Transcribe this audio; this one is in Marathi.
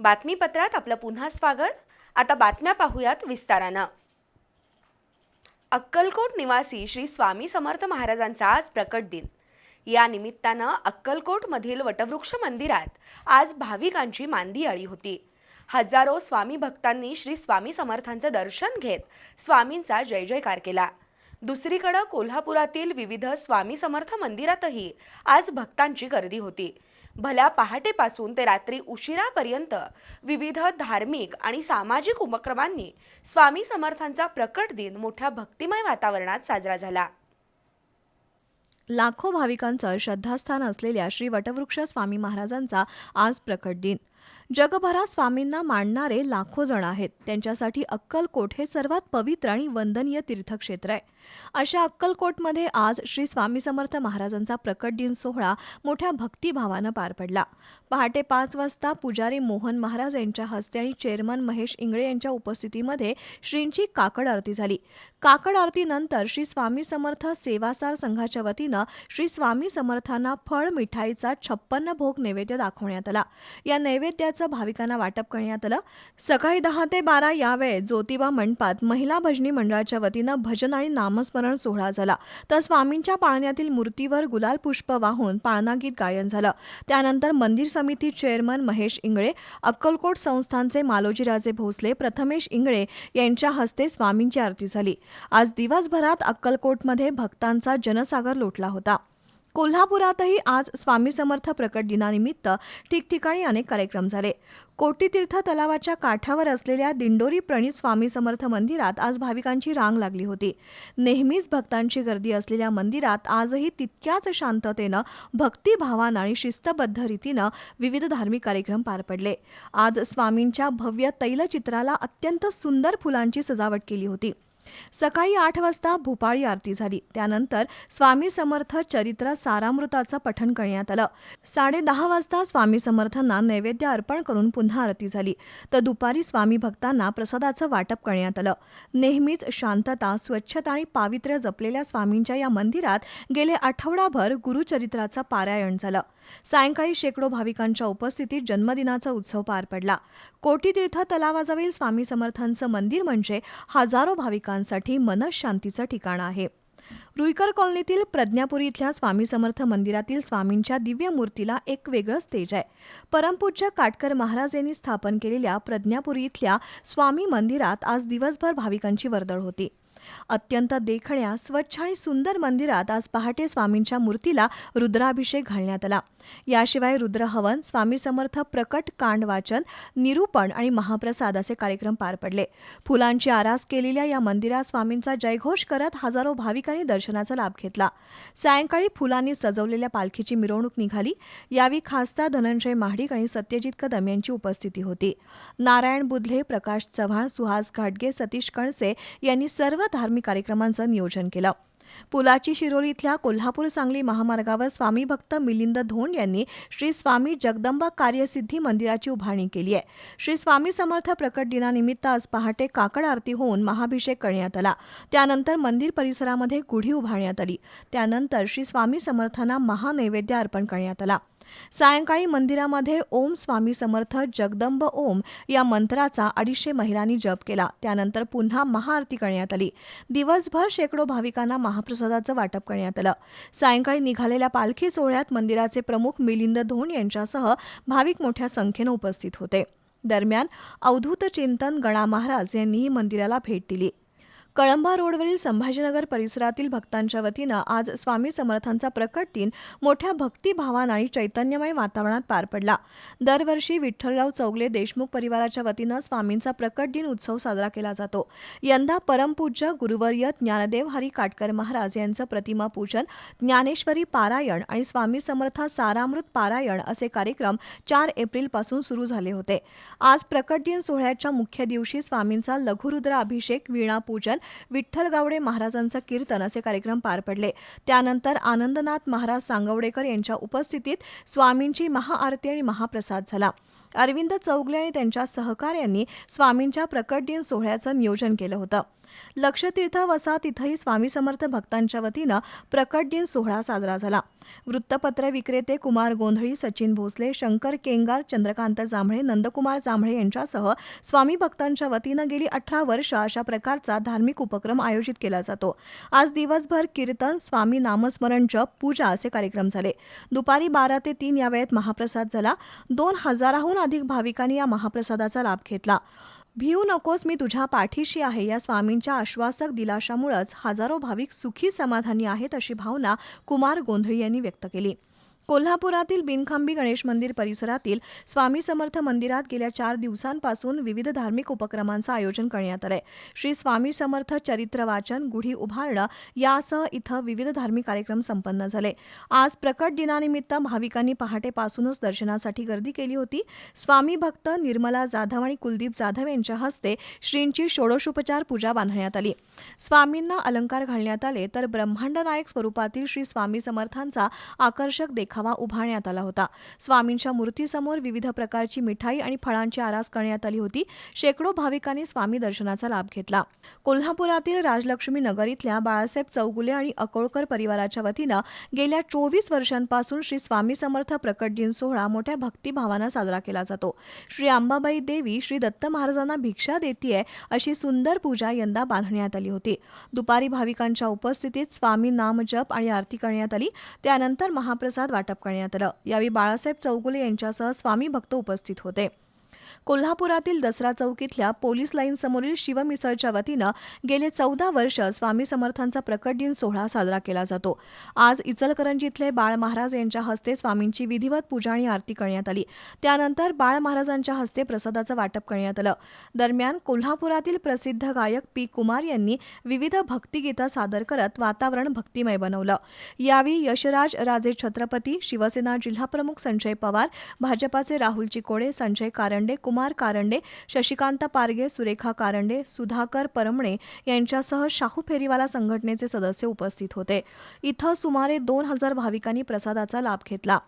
बातमीपत्रात आपलं पुन्हा स्वागत. आता बातम्या पाहूयात विस्तारानं. अक्कलकोट निवासी श्री स्वामी समर्थ महाराजांचा आज प्रकट दिन. या निमित्तानं अक्कलकोटमधील वटवृक्ष मंदिरात आज भाविकांची मांदी आळी होती. हजारो स्वामी भक्तांनी श्री स्वामी समर्थांचं दर्शन घेत स्वामींचा जय जयकार केला. दुसरीकडं कोल्हापुरातील विविध स्वामी समर्थ मंदिरातही आज भक्तांची गर्दी होती. भल्या पहाटेपासून ते रात्री उशिरापर्यंत विविध धार्मिक आणि सामाजिक उपक्रमांनी स्वामी समर्थांचा प्रकट दिन मोठ्या भक्तिमय वातावरणात साजरा झाला. लाखो भाविकांचं श्रद्धास्थान असलेल्या श्री वटवृक्ष स्वामी महाराजांचा आज प्रकट दिन. जगभरात स्वामींना मानणारे लाखो जण आहेत. त्यांच्यासाठी अक्कलकोट हे सर्वात पवित्र आणि वंदनीय तीर्थक्षेत्र आहे. अशा अक्कलकोटमध्ये आज श्री स्वामी समर्थ महाराजांचा प्रकट दिन सोहळा मोठ्या भक्तिभावानं पार पडला. पहाटे पाच वाजता पुजारी मोहन महाराज यांच्या हस्ते आणि चेअरमन महेश इंगळे यांच्या उपस्थितीमध्ये श्रींची काकड आरती झाली. काकड आरतीनंतर श्री स्वामी समर्थ सेवासार संघाच्या वतीनं श्री स्वामी समर्थांना फळ मिठाईचा छप्पन्न भोग नैवेद्य दाखवण्यात आला. या नैवेद्य नैवेद्याचं भाविकांना वाटप करण्यात आलं. सकाळी दहा ते बारा या वेळेत ज्योतिबा मंडपात महिला भजनी मंडळाच्या वतीनं भजन आणि नामस्मरण सोहळा झाला. तर स्वामींच्या पाळण्यातील मूर्तीवर गुलाल पुष्प वाहून पाळणागीत गायन झालं. त्यानंतर मंदिर समिती चेअरमन महेश इंगळे अक्कलकोट संस्थानचे मालोजीराजे भोसले प्रथमेश इंगळे यांच्या हस्ते स्वामींची आरती झाली. आज दिवसभरात अक्कलकोटमध्ये भक्तांचा जनसागर लोटला होता. कोल्हापुरातही आज स्वामी समर्थ प्रकट दिनानिमित्त ठिकठिकाणी अनेक कार्यक्रम झाले. कोटीतीर्थ तलावाच्या काठावर असलेल्या दिंडोरी प्रणित स्वामी समर्थ मंदिरात आज भाविकांची रांग लागली होती. नेहमीच भक्तांची गर्दी असलेल्या मंदिरात आजही तितक्याच शांततेनं भक्तिभावानं आणि शिस्तबद्ध रीतीनं विविध धार्मिक कार्यक्रम पार पडले. आज स्वामींच्या भव्य तैलचित्राला अत्यंत सुंदर फुलांची सजावट केली होती. सकाळी आठ वाजता भूपाळी आरती झाली. त्यानंतर स्वामी समर्थ चरित्र सारामृताचं पठण करण्यात आलं. साडे दहा वाजता स्वामी समर्थांना नैवेद्य अर्पण करून पुन्हा आरती झाली. तर दुपारी स्वामी भक्तांना प्रसादाचं वाटप करण्यात आलं. नेहमीच शांतता स्वच्छता आणि पावित्र्य जपलेल्या स्वामींच्या या मंदिरात गेले आठवडाभर गुरुचरित्राचं पारायण झालं. सायंकाळी शेकडो भाविकांच्या उपस्थितीत जन्मदिनाचा उत्सव पार पडला. कोटीतीर्थ तलावाजवळील स्वामी समर्थांचं मंदिर म्हणजे हजारो भाविकांसाठी मनशांतीचं ठिकाण आहे. रुईकर कॉलनीतील प्रज्ञापुरी इथल्या स्वामी समर्थ मंदिरातील स्वामींच्या दिव्य मूर्तीला एक वेगळं स्टेज आहे. परमपूज्य काटकर महाराज यांनी स्थापन केलेल्या प्रज्ञापुरी इथल्या स्वामी मंदिरात आज दिवसभर भाविकांची वर्दळ होती. अत्यंत देखण्या स्वच्छ आणि सुंदर मंदिरात आज पहाटे स्वामींच्या मूर्तीला रुद्राभिषेक घालण्यात आला. याशिवाय रुद्रहवन स्वामी समर्थ प्रकट कांड वाचन निरूपण आणि महाप्रसाद असे कार्यक्रम पार पडले. फुलांची आरास केलेल्या या मंदिरात स्वामींचा जयघोष करत हजारो भाविकांनी दर्शनाचा लाभ घेतला. सायंकाळी फुलांनी सजवलेल्या पालखीची मिरवणूक निघाली. यावेळी खासदार धनंजय महाडिक आणि सत्यजित कदम यांची उपस्थिती होती. नारायण बुधले प्रकाश चव्हाण सुहास घाटगे सतीश कणसे यांनी सर्व धार्मिक कार्यक्रमांचं नियोजन केलं. पुलाची शिरोली इथल्या कोल्हापूर सांगली महामार्गावर स्वामी भक्त मिलिंद धोंड यांनी श्री स्वामी जगदंबा कार्यसिद्धी मंदिराची उभारणी केली आहे. श्री स्वामी समर्थ प्रकट दिनानिमित्त आज पहाटे काकड आरती होऊन महाभिषेक करण्यात आला. त्यानंतर मंदिर परिसरामध्ये गुढी उभारण्यात आली. त्यानंतर श्री स्वामी समर्थांना महानैवेद्य अर्पण करण्यात आला. सायंकाळी मंदिरामध्ये ओम स्वामी समर्थ जगदंब ओम या मंत्राचा अडीचशे महिलांनी जप केला. त्यानंतर पुन्हा महाआरती करण्यात आली. दिवसभर शेकडो भाविकांना महाप्रसादाचं वाटप करण्यात आलं. सायंकाळी निघालेल्या पालखी सोहळ्यात मंदिराचे प्रमुख मिलिंद धोंड यांच्यासह भाविक मोठ्या संख्येनं उपस्थित होते. दरम्यान अवधूत चिंतन गणा महाराज यांनीही मंदिराला भेट दिली. कळंबा रोडवरील संभाजीनगर परिसरातील भक्तांच्या वतीनं आज स्वामी समर्थांचा प्रकट दिन मोठ्या भक्तिभावान आणि चैतन्यमय वातावरणात पार पडला. दरवर्षी विठ्ठलराव चौगले देशमुख परिवाराच्या वतीनं स्वामींचा प्रकट दिन उत्सव साजरा केला जातो. यंदा परमपूज्य गुरुवर्य ज्ञानदेव हरी काटकर महाराज यांचं प्रतिमा पूजन ज्ञानेश्वरी पारायण आणि स्वामी समर्थ सारामृत पारायण असे कार्यक्रम चार एप्रिलपासून सुरू झाले होते. आज प्रकट दिन सोहळ्याच्या मुख्य दिवशी स्वामींचा लघुरुद्र अभिषेक वीणा पूजन विठ्ठल गावडे महाराजांचं कीर्तन असे कार्यक्रम पार पडले. त्यानंतर आनंदनाथ महाराज सांगवडेकर यांच्या उपस्थितीत स्वामींची महाआरती आणि महाप्रसाद झाला. अरविंद चौगले आणि त्यांच्या सहकार्यांनी स्वामींच्या प्रकट दिन सोहळ्याचं नियोजन केलं होतं. लक्षतीर्थ वसाहत इथंही स्वामी समर्थ भक्तांच्या वतीनं प्रकट दिन सोहळा साजरा झाला. वृत्तपत्र विक्रेते कुमार गोंधळी सचिन भोसले शंकर केंगार चंद्रकांत जांभळे नंदकुमार जांभळे यांच्यासह स्वामी भक्तांच्या वतीनं गेली अठरा वर्ष अशा प्रकारचा धार्मिक उपक्रम आयोजित केला जातो. आज दिवसभर कीर्तन स्वामी नामस्मरण जप पूजा असे कार्यक्रम झाले. दुपारी बारा ते तीन या वेळेत महाप्रसाद झाला. दोन हजाराहून अधिक भाविकांनी या महाप्रसादाचा लाभ घेतला. भिऊ नकोस मी तुझ्या पाठीशी आहे. या स्वामींच्या आश्वासक दिलाशामुळंच हजारो भाविक सुखी समाधानी आहेत अशी भावना कुमार गोंधळी यांनी व्यक्त केली. कोल्हापुरातील बिनखांबी गणेश मंदिर परिसरातील स्वामी समर्थ मंदिरात गेल्या चार दिवसांपासून विविध धार्मिक उपक्रमांचं आयोजन करण्यात आलंय. श्री स्वामी समर्थ चरित्र वाचन गुढी उभारणं यासह इथं विविध धार्मिक कार्यक्रम संपन्न झाले. आज प्रकट दिनानिमित्त भाविकांनी पहाटेपासूनच दर्शनासाठी गर्दी केली होती. स्वामी भक्त निर्मला जाधव आणि कुलदीप जाधव यांच्या हस्ते श्रींची षोडशोपचार पूजा बांधण्यात आली. स्वामींना अलंकार घालण्यात आले तर ब्रह्मांड नायक स्वरूपातील श्री स्वामी समर्थांचा आकर्षक देखावा उभारण्यात आला होता. स्वामींच्या मूर्तीसमोर विविध प्रकारची मिठाई आणि फळांची आरास करण्यात आली होती. शेकडो भाविकांनी स्वामी दर्शनाचा लाभ घेतला. कोल्हापुरातील राजलक्ष्मी नगर इथल्या बाळासाहेब चौगुले आणि अकोळकर परिवाराच्या वतीनं गेल्या चोवीस वर्षांपासून श्री स्वामी समर्थ प्रकट दिन सोहळा मोठ्या भक्तिभावानं साजरा केला जातो. श्री अंबाबाई देवी श्री दत्त महाराजांना भिक्षा देतीये अशी सुंदर पूजा यंदा बांधण्यात आली होती. दुपारी भाविकांच्या उपस्थितीत स्वामी नामजप आणि आरती करण्यात आली. त्यानंतर महाप्रसाद वाटप करण्यात आलं. यावेळी बाळासाहेब चौगुले यांच्यासह स्वामी भक्त उपस्थित होते. कोल्हापुरातील दसरा चौक इथल्या पोलीस लाईन समोरील शिवमिसळच्या वतीनं गेले चौदा वर्ष स्वामी समर्थांचा प्रकट दिन सोहळा साजरा केला जातो. आज इचलकरंजी इथले बाळ महाराज यांच्या हस्ते स्वामींची विधिवत पूजा आणि आरती करण्यात आली. त्यानंतर बाळ महाराजांच्या हस्ते प्रसादाचं वाटप करण्यात आलं. दरम्यान कोल्हापुरातील प्रसिद्ध गायक पी. कुमार यांनी विविध भक्तिगीतं सादर करत वातावरण भक्तिमय बनवलं. यावेळी यशराज राजे छत्रपती शिवसेना जिल्हाप्रमुख संजय पवार भाजपाचे राहुल चिकोडे संजय कारंडे कुमार कारंडे शशिकांत पारगे सुरेखा कारंडे सुधाकर परमणे यांच्यासह शाहू फेरीवाला संघटनेचे सदस्य उपस्थित होते. इथं सुमारे दोन हजार भाविकांनी प्रसादाचा लाभ घेतला.